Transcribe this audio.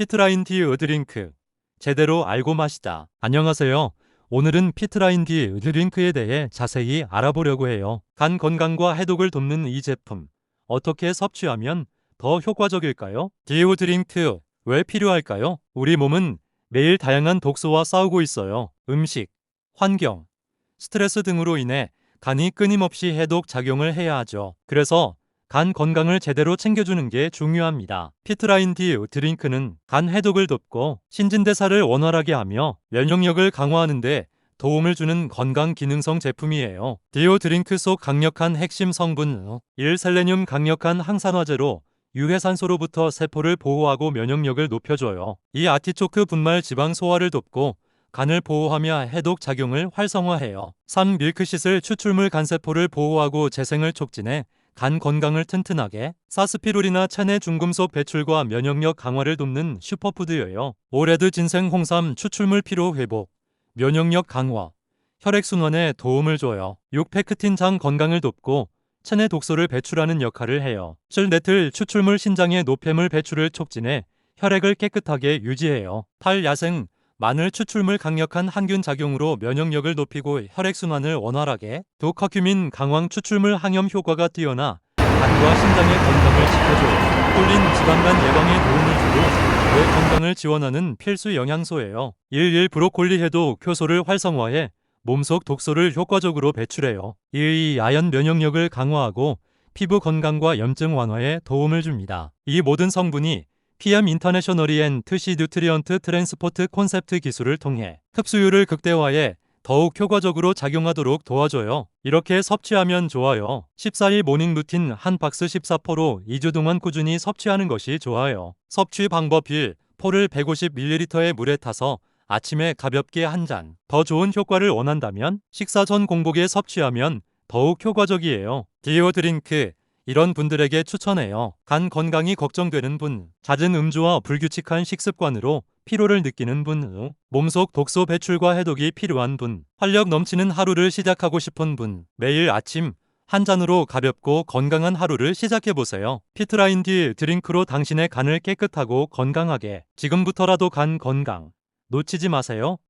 피트라인 디 드링크 제대로 알고 마시다. 안녕하세요. 오늘은 피트라인 디 드링크에 대해 자세히 알아보려고 해요. 간 건강과 해독을 돕는 이 제품 어떻게 섭취하면 더 효과적일까요? 디오 드링크 왜 필요할까요? 우리 몸은 매일 다양한 독소와 싸우고 있어요. 음식, 환경, 스트레스 등으로 인해 간이 끊임없이 해독 작용을 해야 하죠. 그래서 간 건강을 제대로 챙겨주는 게 중요합니다. 피트라인 디 드링크는 간 해독을 돕고 신진대사를 원활하게 하며 면역력을 강화하는 데 도움을 주는 건강 기능성 제품이에요. 디오 드링크 속 강력한 핵심 성분 1. 셀레늄 강력한 항산화제로 유해산소로부터 세포를 보호하고 면역력을 높여줘요. 이 아티초크 분말 지방 소화를 돕고 간을 보호하며 해독 작용을 활성화해요. 3. 밀크시슬 추출물 간세포를 보호하고 재생을 촉진해 간 건강을 튼튼하게 사스피루리나 체내 중금속 배출과 면역력 강화를 돕는 슈퍼푸드예요. 오레드 진생 홍삼 추출물 피로 회복, 면역력 강화, 혈액순환에 도움을 줘요. 6. 페크틴 장 건강을 돕고 체내 독소를 배출하는 역할을 해요. 7. 네틀 추출물 신장의 노폐물 배출을 촉진해 혈액을 깨끗하게 유지해요. 8. 야생 마늘 추출물 강력한 항균 작용으로 면역력을 높이고 혈액순환을 원활하게 두 커큐민 강황 추출물 항염 효과가 뛰어나 간과 심장의 건강을 지켜줘요. 콜린 지방간 예방에 도움을 주고 뇌 건강을 지원하는 필수 영양소예요. 11 브로콜리 해도 효소를 활성화해 몸속 독소를 효과적으로 배출해요. 12 아연 면역력을 강화하고 피부 건강과 염증 완화에 도움을 줍니다. 이 모든 성분이 PM 인터내셔널이 앤 트시 뉴트리언트 트랜스포트 콘셉트 기술을 통해 흡수율을 극대화해 더욱 효과적으로 작용하도록 도와줘요. 이렇게 섭취하면 좋아요. 14일 모닝 루틴 한 박스 14포로 2주 동안 꾸준히 섭취하는 것이 좋아요. 섭취 방법 1. 포를 150ml의 물에 타서 아침에 가볍게 한 잔. 더 좋은 효과를 원한다면 식사 전 공복에 섭취하면 더욱 효과적이에요. 디오 드링크 이런 분들에게 추천해요. 간 건강이 걱정되는 분, 잦은 음주와 불규칙한 식습관으로 피로를 느끼는 분, 몸속 독소 배출과 해독이 필요한 분, 활력 넘치는 하루를 시작하고 싶은 분, 매일 아침 한 잔으로 가볍고 건강한 하루를 시작해 보세요. 피트라인 디 드링크로 당신의 간을 깨끗하고 건강하게 지금부터라도 간 건강 놓치지 마세요.